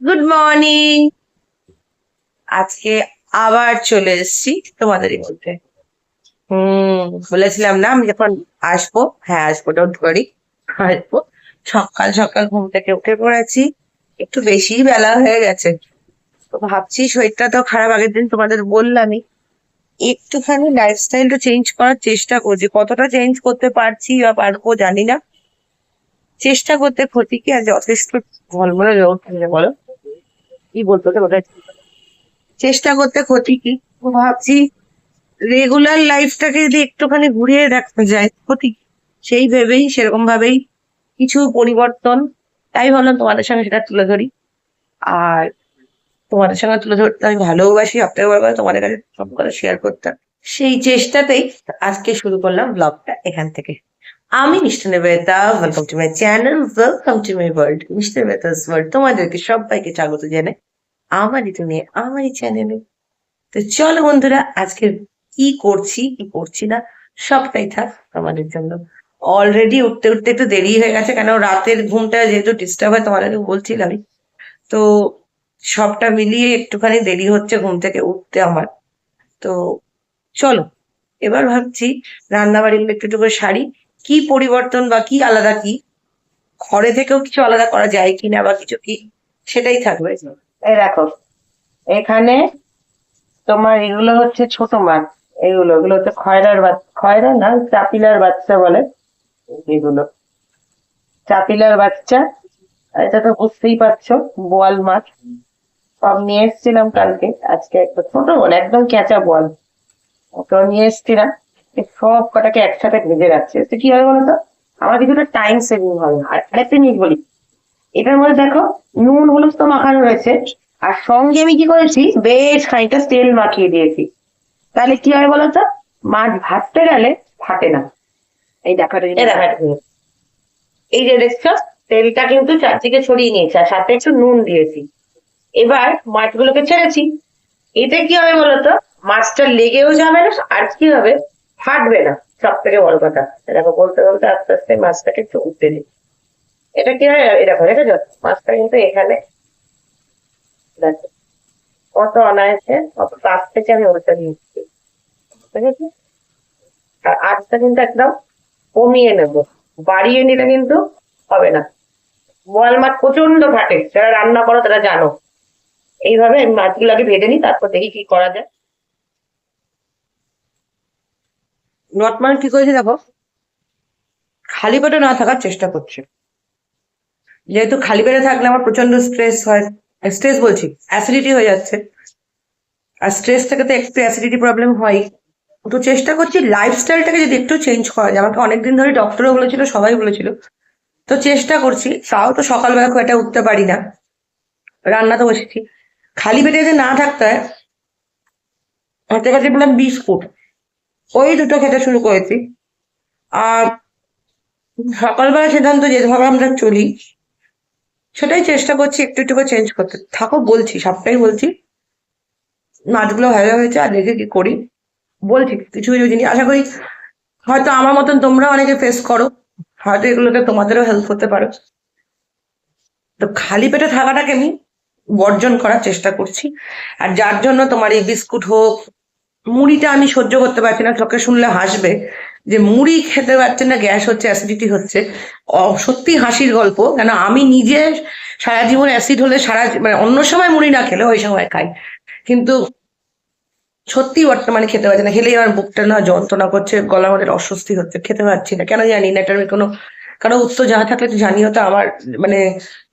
Good morning আজকে আবার চলে এসেছি তোমাদেরই মধ্যে। হুম। বলেছিলাম না আমি যখন আসব হ্যাঁ আসব ডোন্ট করি আসব। সকাল সকাল ঘুম থেকে উঠে পড়েছি একটু বেশি বেলা হয়ে গেছে। তো ভাবছি শরীরটা তো খারাপ আগের দিন তোমাদের বললামই। একটুখানি লাইফস্টাইলটা চেঞ্জ করার চেষ্টা করছি। কতটা চেঞ্জ করতে পারছি বা পারব জানি না। চেষ্টা করতে ক্ষতি কি আর যথেষ্ট ঝলমলে রোগ বলো। কি বলতো ওটা চেষ্টা করতে ক্ষতি কি? ভাবছি রেগুলার লাইফটাকে যদি একটুখানি ঘুরিয়ে রাখতে যায়, ক্ষতি সেই ভেবেই, সেরকম ভাবেই কিছু পরিবর্তন, তাই ভাবলাম তোমাদের সঙ্গে সেটা তুলে ধরি। আর তোমাদের সঙ্গে তুলে ধরতে আমি ভালোবাসি সপ্তাহে বার তোমাদের কাছে সব কথা শেয়ার করতাম সেই চেষ্টাতেই আজকে শুরু করলাম ব্লগটা এখান থেকে। আমি Mishti Nebeta welcome to my channel welcome to my world Mishti Nebeta's world তোমাদেরকে সবাইকে স্বাগত জানাই। আমারই তুমি, আমারই চ্যানেলে তো চলো বন্ধুরা, আজকে কি করছি কি করছি না, সবটাই থাক তোমাদের জন্য। অলরেডি উঠতে উঠতে একটু দেরি হয়ে গেছে, কেন রাতের ঘুমটা যেহেতু ডিস্টার্ব হয় তোমাদের বলছিলামই। তো সবটা মিলিয়ে একটুখানি দেরি হচ্ছে ঘুম থেকে উঠতে আমার। তো চলো, এবার ভাবছি রান্না বাড়িগুলো একটু একটু করে সারি। কি পরিবর্তন বা কি আলাদা কি? ঘরে থেকেও কিছু আলাদা করা যায় কিনা বা কিছু কি? সেটাই থাকবে। এই দেখো, এখানে তোমার এগুলো হচ্ছে ছোট মাছ, এগুলো এগুলো হচ্ছে খয়রার খয়রা না, চাপিলার বাচ্চা বলে এগুলো। চাপিলার বাচ্চা এটা তো বুঝতেই পারছ, বোয়াল মাছ। সব নিয়ে এসেছিলাম কালকে, আজকে একটা ছোট বল, একদম ক্যাঁচা বল ওকেও নিয়ে এসেছিলাম। সব কটাকে একসাথে ভেজে রাখছে। কি হবে বলতো আমার কিছুটা টাইম সেভিং হবে। আর আরেকটা জিনিস বলি এটার মধ্যে দেখো নুন হলুদ তো মাখানো রয়েছে। আর সঙ্গে আমি কি করেছি বেশ খানিকটা তেল মাখিয়ে দিয়েছি। তাহলে কি হয় বলতো মাছ ভাজতে গেলে ফাটে না। এই দেখাটা এই দেখাটা এই যে দেখছ তেলটা কিন্তু চারদিকে ছড়িয়ে নিয়েছে আর সাথে একটু নুন দিয়েছি। এবার মাছগুলোকে ছেড়েছি। এতে কি হবে বলতো মাছটা লেগেও যাবে না আর কি হবে? ফাটবে না। সব থেকে বড় কথা। দেখো বলতে বলতে আস্তে আস্তে মাছটাকে একটু উঠতে দিই এটা কি হয়? এরকম দেখেছ মাছটা কিন্তু এখানে কত অনায়াসে, কত কাছ থেকে আমি ওটা নিচ্ছি। ঠিক আর আজটা কিন্তু একদম কমিয়ে নেব। বাড়িয়ে নিলে কিন্তু হবে না। বোয়াল মাছ প্রচণ্ড ফাটে। যারা রান্না করো তারা জানো। এইভাবে মাছগুলো আগে ভেজে নিই, তারপর দেখি কি করা যায়। নটমান কি করেছে দেখো? খালি পেটে না থাকার চেষ্টা করছে। যেহেতু খালি পেটে থাকলে আমার প্রচণ্ড স্ট্রেস হয়। স্ট্রেস বলছি অ্যাসিডিটি হয়ে যাচ্ছে। আর স্ট্রেস থেকে তো একটু অ্যাসিডিটি প্রবলেম হয়। তো চেষ্টা করছি লাইফস্টাইলটাকে যদি একটু চেঞ্জ করা যায়। আমাকে অনেকদিন ধরে ডক্টরও বলেছিল, সবাই বলেছিল। তো চেষ্টা করছি, তাও তো সকালবেলা খুব একটা উঠতে পারি না। রান্না তো বসেছি। খালি পেটে যে না থাকতে হয়, হাতে কাছে বললাম বিস্কুট। ওই দুটো খেতে শুরু করেছি। আর সকালবেলা সিদ্ধান্ত যেভাবে আমরা চলি। সেটাই চেষ্টা করছি একটু একটু করে চেঞ্জ করতে। থাকো, বলছি, সবটাই বলছি। মাছগুলো ভালো হয়েছে, আর দেখে কি করি। বলছি, কিছু কিছু জিনিস, আশা করি হয়তো আমার মতন তোমরা অনেকে ফেস করো। হয়তো এগুলোতে তোমাদেরও হেল্প করতে পারো। তো খালি পেটে থাকাটাকে আমি বর্জন করার চেষ্টা করছি। আর যার জন্য তোমার এই বিস্কুট হোক, মুড়িটা আমি সহ্য করতে পারছি না, চোখে শুনলে হাসবে। যে মুড়ি খেতে পারছে না, গ্যাস হচ্ছে অ্যাসিডিটি হচ্ছে। সত্যি হাসির গল্প। কেন, আমি নিজে সারা জীবন অ্যাসিড হলে সারা মানে অন্য সময় মুড়ি না খেলে ওই সময় খাই। কিন্তু সত্যি বর্তমানে খেতে পারছি না। খেলেই আমার বুকটা না, যন্ত্রণা করছে, গলা মধ্যে অস্বস্তি হচ্ছে, খেতে পারছি না। কেন জানি না, এটার কোনো, কারও উত্তর জানা থাকলে তো জানিও তো আমার মানে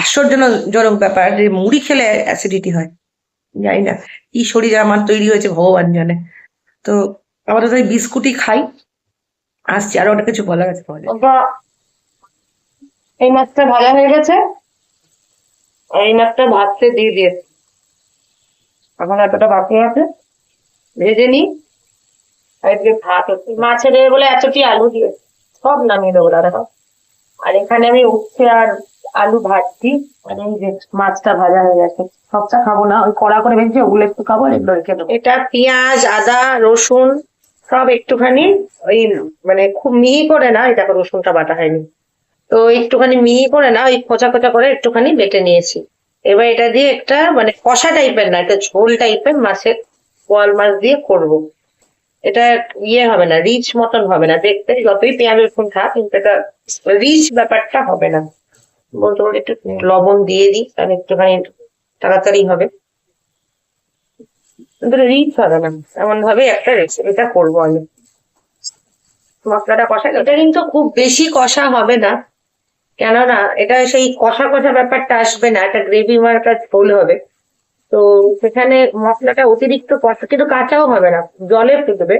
আশ্চর্যজনক ব্যাপার যে মুড়ি খেলে অ্যাসিডিটি হয়। জানি না, কি শরীর আমার তৈরি হয়েছে ভগবান জানে। তো আমরা তো এই বিস্কুটই খাই। আসছি আরও অনেক কিছু বলার আছে তোমাদের এই মাছটা ভাজা হয়ে গেছে। এই মাছটা ভাজতে দিয়ে দিয়েছি। এখন এতটা বাকি আছে। ভেজে নি আর এদিকে ভাত হচ্ছে। মাছের বলে এতটি আলু দিয়ে সব নামিয়ে দেবো দাদা। আর এখানে আমি উচ্ছে আর আলু ভাজছি। আর এই যে মাছটা ভাজা হয়ে গেছে। সবটা খাব না ওই কড়া করে ভেজে ওগুলো একটু খাব আর এগুলো রেখে দেবো। এটা পেঁয়াজ আদা রসুন সব একটুখানি ওই মানে খুব মিহি করে না এটা রসুনটা বাটা হয়নি। তো একটুখানি মিহি করে না, ওই খোঁচা খোঁচা করে একটুখানি বেটে নিয়েছি। এবার এটা দিয়ে একটা মানে কষা টাইপের না, একটা ঝোল টাইপের মাছের বোয়াল মাছ দিয়ে করব। এটা ইয়ে হবে না, রিচ মতন হবে না, দেখতে যতই পেঁয়াজ রসুন খা কিন্তু এটা রিচ ব্যাপারটা হবে না। বলতে বলতে একটু লবণ দিয়ে দিই, তাহলে একটুখানি তাড়াতাড়ি হবে। রিচ হবে না। এমন ভাবে একটা রেসিপিটা করব আমি। মশলাটা কষা এটা কিন্তু খুব বেশি কষা হবে না। কেননা এটা সেই কষা কষা ব্যাপারটা আসবে না, একটা গ্রেভি মার্কা ঝোল হবে। তো সেখানে মশলাটা অতিরিক্ত কষা, কিন্তু কাঁচাও হবে না, জলে ফুটবে।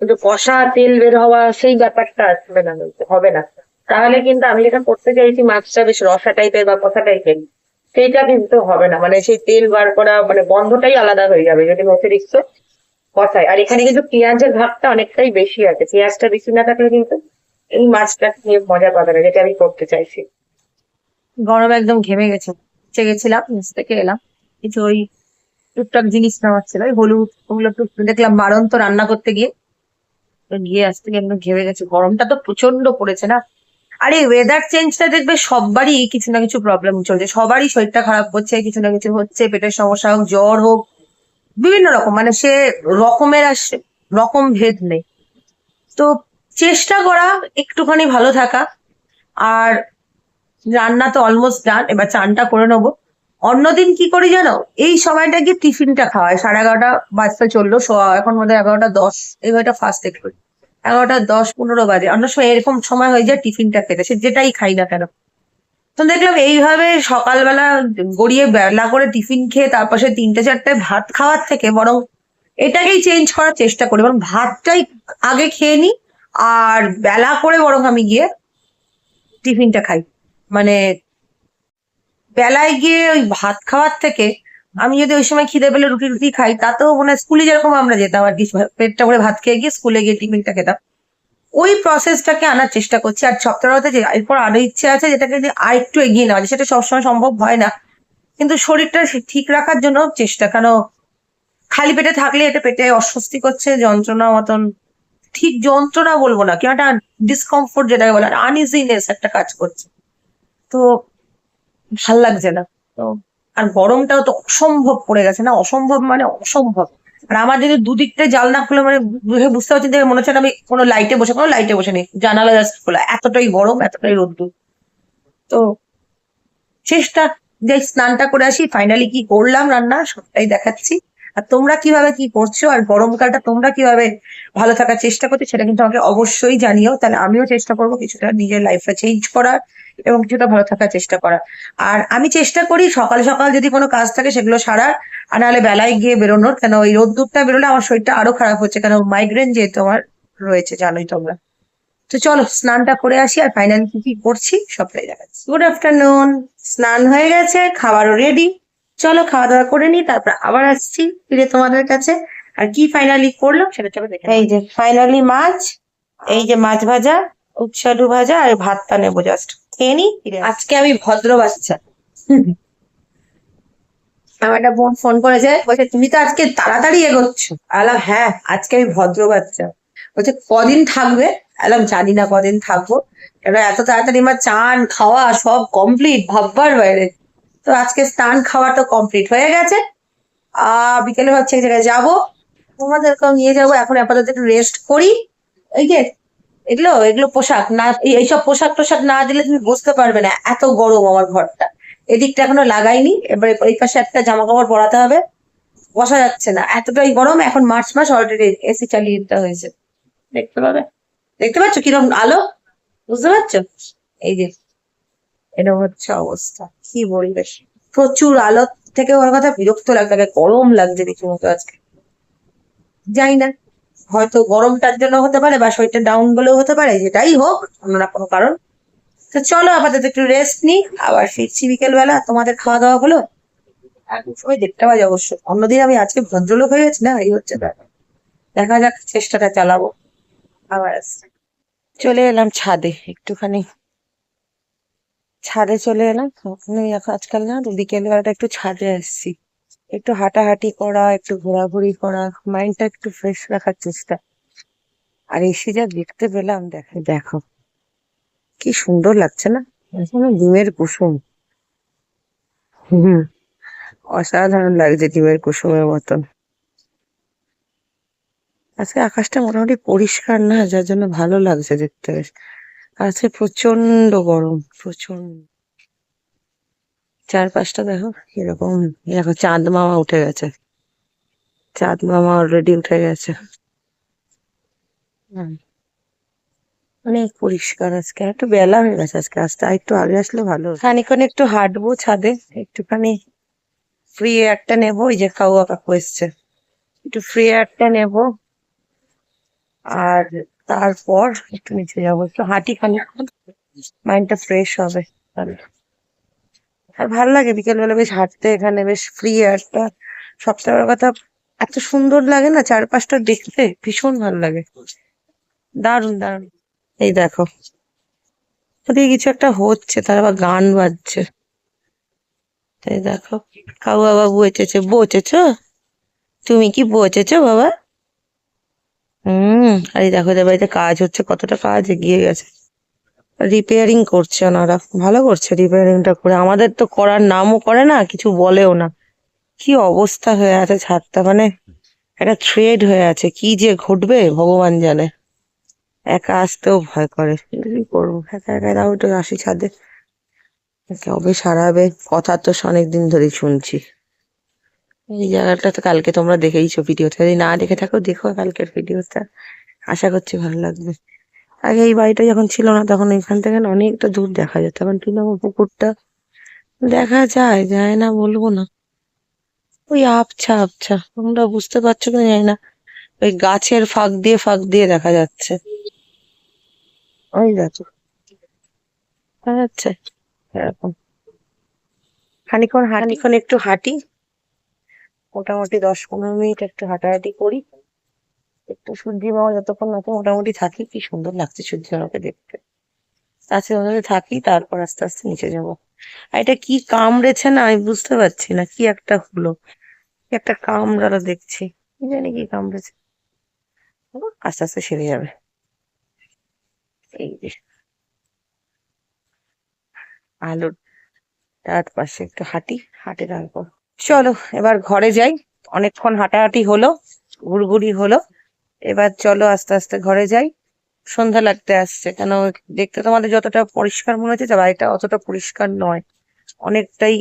কিন্তু কষা, তেল বের হওয়া, সেই ব্যাপারটা আসবে না, হবে না। তাহলে কিন্তু আমি যেটা করতে চাইছি, মাছটা বেশ রসা টাইপের বা কষা টাইপের সেইটা কিন্তু হবে না। মানে সেই তেল বার করা মানে গন্ধটাই আলাদা হয়ে যাবে যদি অতিরিক্ত কষায় আর এখানে কিন্তু পেঁয়াজের ভাগটা অনেকটাই বেশি আছে। পেঁয়াজটা বেশি না থাকলে কিন্তু এই মাছটা নিয়ে মজা পাবে না, যেটা আমি করতে চাইছি। গরম একদম ঘেমে গেছে। চে গেছিলাম, নিচ থেকে এলাম। কিছু ওই টুকটাক জিনিস নেওয়ার ছিল, ওই হলুদ, ওগুলো দেখলাম বারণ তো রান্না করতে গিয়ে। গিয়ে আসতে গিয়ে একদম ঘেমে গেছে। গরমটা তো প্রচণ্ড পড়েছে না? আরে ওয়েদার চেঞ্জটা দেখবে সবারই কিছু না কিছু প্রবলেম চলছে। সবারই শরীরটা খারাপ হচ্ছে, কিছু না কিছু হচ্ছে, পেটের সমস্যা হোক, জ্বর হোক, বিভিন্ন রকম। মানে সে রকমের আর রকম ভেদ নেই। তো চেষ্টা করা, একটুখানি ভালো থাকা। আর রান্না তো অলমোস্ট ডান এবার চানটা করে নেব। অন্যদিন কি করি জানো? এই সময়টা গিয়ে টিফিনটা খাওয়ায় সাড়ে এগারোটা বাজতে চলল এখন মধ্যে এগারোটা দশ। এই সময়টা ফার্স্ট একটু এগারোটা, দশ, পনেরো বাজে। অন্য সময় এরকম সময় হয়ে যায় টিফিনটা খেতে। সে যেটাই খাই না কেন। তো দেখলাম এইভাবে সকালবেলা গড়িয়ে বেলা করে টিফিন খেয়ে তারপর সে তিনটে, চারটে ভাত খাওয়ার থেকে বরং এটাকেই চেঞ্জ করার চেষ্টা করি। বরং ভাতটাই আগে খেয়ে নি আর বেলা করে বরং আমি গিয়ে টিফিনটা খাই। মানে বেলায় গিয়ে ওই ভাত খাওয়ার থেকে আমি যদি ওই সময় খিদে পেলে রুটি রুটি খাই, তাতেও মানে স্কুলে যেরকম আমরা যেতাম আর কি পেটটা করে ভাত খেয়ে গিয়ে স্কুলে গিয়ে টিফিনটা খেতাম। ওই প্রসেসটাকে আনার চেষ্টা করছি। আর সপ্তাহতে যে এরপর আরও ইচ্ছে আছে যেটাকে যে আর একটু এগিয়ে নেওয়া যায় সেটা সবসময় সম্ভব হয় না। কিন্তু শরীরটা ঠিক রাখার জন্য চেষ্টা, কেন খালি পেটে থাকলে এটা পেটে অস্বস্তি করছে, যন্ত্রণা মতন। ঠিক যন্ত্রণা বলব না কি একটা ডিসকমফোর্ট যেটাকে বলে আনইজিনেস একটা কাজ করছে। তো ভালো লাগছে না। তো আর গরমটাও তো অসম্ভব পড়ে গেছে না? অসম্ভব মানে অসম্ভব। আর আমার যদি দুদিকটা জাল না খুলে মানে বুঝে বুঝতে পারছি যে মনে হচ্ছে আমি কোনো লাইটে বসে, কোনো লাইটে বসে নেই। জানালা জাস্ট খোলা। এতটাই গরম, এতটাই রোদ্দুর। তো চেষ্টা যে স্নানটা করে আসি। ফাইনালি কি করলাম রান্না? সবটাই দেখাচ্ছি। আর তোমরা কীভাবে কি করছ আর গরমকালটা তোমরা কীভাবে ভালো থাকার চেষ্টা করছ সেটা কিন্তু আমাকে অবশ্যই জানিও। তাহলে আমিও চেষ্টা করব কিছুটা নিজের লাইফটা চেঞ্জ করার এবং কিছুটা ভালো থাকার চেষ্টা করার। আর আমি চেষ্টা করি সকাল সকাল যদি কোনো কাজ থাকে সেগুলো সারার, আর নাহলে বেলায় গিয়ে বেরোনোর। কেন ওই রোদ্দুরটা বেরোলে আমার শরীরটা আরও খারাপ হচ্ছে, কেন মাইগ্রেন যেহেতু আমার রয়েছে, জানোই তোমরা। তো চলো স্নানটা করে আসি আর ফাইনালি কি কি করছি সবটাই দেখাচ্ছি। গুড আফটারনুন স্নান হয়ে গেছে, খাবারও রেডি চলো খাওয়া দাওয়া করে নি তারপর আবার আসছি ফিরে তোমাদের কাছে। আর কি ফাইনালি করলাম সেটা চলো দেখে এই যে ফাইনালি মাছ এই যে মাছ ভাজা উচ্ছে আলু ভাজা আর ভাতটা নেব জাস্ট খেয়ে নি আজকে আমি ভদ্র বাচ্চা। আমার একটা বোন ফোন করেছে বলছে তুমি তো আজকে তাড়াতাড়ি এগোচ্ছ। আলাম হ্যাঁ আজকে আমি ভদ্র বাচ্চা। বলছে কদিন থাকবে? আলাম জানি না কদিন থাকব। এবার এত তাড়াতাড়ি আমার চান খাওয়া সব কমপ্লিট ভাববার বাইরে তো আজকে স্নান খাওয়া তো কমপ্লিট হয়ে গেছে। বিকেলে ভাবছি এক জায়গায় যাব। তোমাদেরকেও নিয়ে যাব। এখন আপাতত একটু রেস্ট করি। এই যে, এগুলো এগুলো পোশাক না এইসব পোশাক টোশাক না দিলে তুমি বুঝতে পারবে না, এত গরম আমার ঘরটা। এদিকটা এখনও লাগাইনি, এবারে এই পাশে একটা জামা কাপড় পরাতে হবে। বসা যাচ্ছে না, এতটাই গরম, এখন মার্চ মাস অলরেডি এসি চালিয়ে দিতে হয়েছে। দেখতে পাবে? দেখতে পাচ্ছ কীরকম আলো? বুঝতে পারছ? এই যে এটা হচ্ছে অবস্থা। কি বলবে প্রচুর আলো থেকে ওর কথা বিরক্ত লাগবে গরম লাগছে রীতিমতো আজকে। জানি না, হয়তো গরমটার জন্য হতে পারে বা শরীরটা ডাউন বলেও হতে পারে, যেটাই হোক, অন্য না কোনো কারণ। তো চলো আপাতত একটু রেস্ট নিই আবার ফিরছি বিকেল বেলা তোমাদের খাওয়া দাওয়া হলো সময় দেখতে পাই অবশ্য। অন্যদিন আমি আজকে ভদ্রলোক হয়ে গেছি না, এই হচ্ছে দেখা যাক, চেষ্টাটা চালাবো। আবার চলে এলাম ছাদে, একটুখানি ছাদে চলে এলাম। আজকাল না বিকেল বেলাটা একটু ছাদে আসছি। একটু হাঁটাহাঁটি করা, একটু ঘোরাঘুরি করা মাইন্ডটা একটু ফ্রেশ রাখার চেষ্টা। আর এসে যা দেখতে পেলাম, দেখো দেখো। কি সুন্দর লাগছে না? ডিমের কুসুম। অসাধারণ লাগছে ডিমের কুসুমের মতন। আজকে আকাশটা মোটামুটি পরিষ্কার না? যার জন্য ভালো লাগছে দেখতে বেশ। আজকে প্রচণ্ড গরম প্রচণ্ড চারপাশটা দেখো এরকম দেখো চাঁদ মামা উঠে গেছে। চাঁদ মামা অলরেডি উঠে গেছে। অনেক পরিষ্কার আজকে একটু বেলা হয়ে গেছে আজকে আর একটু আগে আসলে ভালো। খানিক্ষণ একটু হাঁটবো ছাদে, একটুখানি ফ্রি এয়ারটা নেব ওই যে খাওয়া কাকু এসছে। একটু ফ্রি এয়ারটা নেব। আর তারপর একটু নিচে যাব, একটু হাঁটি খানিক্ষণ মাইন্ডটা ফ্রেশ হবে। আর ভালো লাগে, বিকেলবেলা বেশ হাঁটতে, এখানে বেশ ফ্রি এয়ারটা সবচেয়ে বড় কথা, এত সুন্দর লাগে না চারপাশটা দেখতে? ভীষণ ভালো লাগে। দারুণ দারুণ। এই দেখো। ওদিকে কিছু একটা হচ্ছে, তার আবার গান বাজছে। এই দেখো কাউ বাবা বসেছে বসেছ তুমি কি বসেছো বাবা? হুম, আর এই দেখো এদের বাড়িতে কাজ হচ্ছে, কতটা কাজ এগিয়ে গেছে। রিপেয়ারিং করছে ওনারা, ভালো করছে রিপেয়ারিংটা করে। আমাদের তো করার নামও করে না, কিছু বলেও না। কি অবস্থা হয়ে আছে ছাদটা মানে একটা থ্রেড হয়ে আছে, কি যে ঘটবে ভগবান জানে। একা আসতেও ভয় করে, কি করব, একা একা তাও একটু আসি ছাদে। কবে সারাবে, কথা তো অনেকদিন ধরেই শুনছি। এই জায়গাটা তো কালকে তোমরা দেখেইছো ভিডিওটা। যদি না দেখে থাকো, দেখো কালকের ভিডিওটা। আশা করছি ভালো লাগবে। আগে এই বাড়িটা যখন ছিল না, তখন এখান থেকে অনেকটা দূর দেখা যেত। এখন তৃণমূল পুকুরটা দেখা যায় যায় না বলব না। ওই আবছা আবছা। তোমরা বুঝতে পারছ কি জানি না। ওই গাছের ফাঁক দিয়ে ফাঁক দিয়ে দেখা যাচ্ছে। ওই দেখা। যাচ্ছে? এরকম। খানিক্ষণ খানিক্ষণ একটু হাঁটি। মোটামুটি দশ পনেরো মিনিট একটু হাঁটাহাঁটি করি। একটু সূর্যি মামা যতক্ষণ না মোটামুটি থাকি। কি সুন্দর লাগছে সূর্যি মামাকে দেখতে। আজকে ওখানে থাকি, তারপর আস্তে আস্তে নিচে যাব। আর এটা কি কামড়েছে না? আমি বুঝতে পারছি না। কি একটা হলো? কি একটা কামড়ালো দেখছি। কি জানি কি কামড়েছে। আস্তে আস্তে সেরে যাবে। এই যে। আলুর তার পাশে একটু হাঁটি। হাঁটে তারপর চলো, এবার ঘরে যাই। অনেকক্ষণ হাঁটাহাঁটি হলো, ঘুরঘুরি হলো। এবার চলো আস্তে আস্তে ঘরে যাই। সন্ধ্যা লাগতে আসছে, কেন দেখতে তোমাদের যতটা পরিষ্কার মনে হচ্ছে, বাড়িটা অতটা পরিষ্কার নয়। অনেকটাই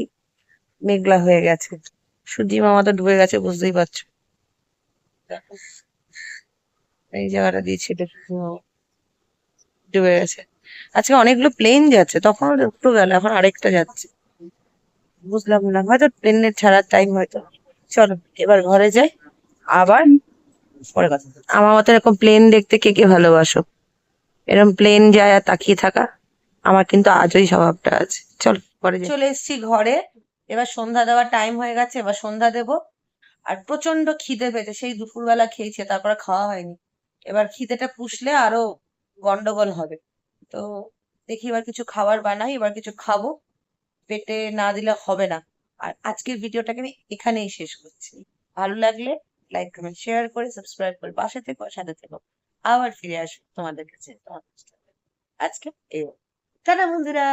মেঘলা হয়ে গেছে। সূর্যি মামা তো ডুবে গেছে, বুঝতেই পারছ। এই জায়গাটা মামা ডুবে গেছে। আজকে অনেকগুলো প্লেন যাচ্ছে, তখন একটু গেল, এখন আরেকটা যাচ্ছে। বুঝলাম না। হয়তো প্লেনের ছাড়ার টাইম হয়তো। চলো, এবার ঘরে যাই। আবার পরে কথা আমার মতো এরকম প্লেন দেখতে কে কে ভালোবাসো? এরকম প্লেন যায় আর তাকিয়ে থাকা, আমার কিন্তু আজই স্বভাবটা আছে। চলো পরে চলে এসেছি ঘরে। এবার সন্ধ্যা দেওয়ার টাইম হয়ে গেছে, এবার সন্ধ্যা দেব। আর প্রচণ্ড খিদে পেয়েছে, সেই দুপুরবেলা খেয়েছে, তারপরে খাওয়া হয়নি। এবার খিদেটা পুষলে আরও গন্ডগোল হবে। তো দেখি এবার কিছু খাবার বানাই, এবার কিছু খাব। পেটে না দিলে হবে না। আর আজকের ভিডিওটাকে আমি এখানেই শেষ করছি। ভালো লাগলে লাইক কমেন্ট শেয়ার করে সাবস্ক্রাইব করে পাশে থেকে সাথে থেকো। আবার ফিরে আসব তোমাদের কাছে। আজকে এই টাটা বন্ধুরা!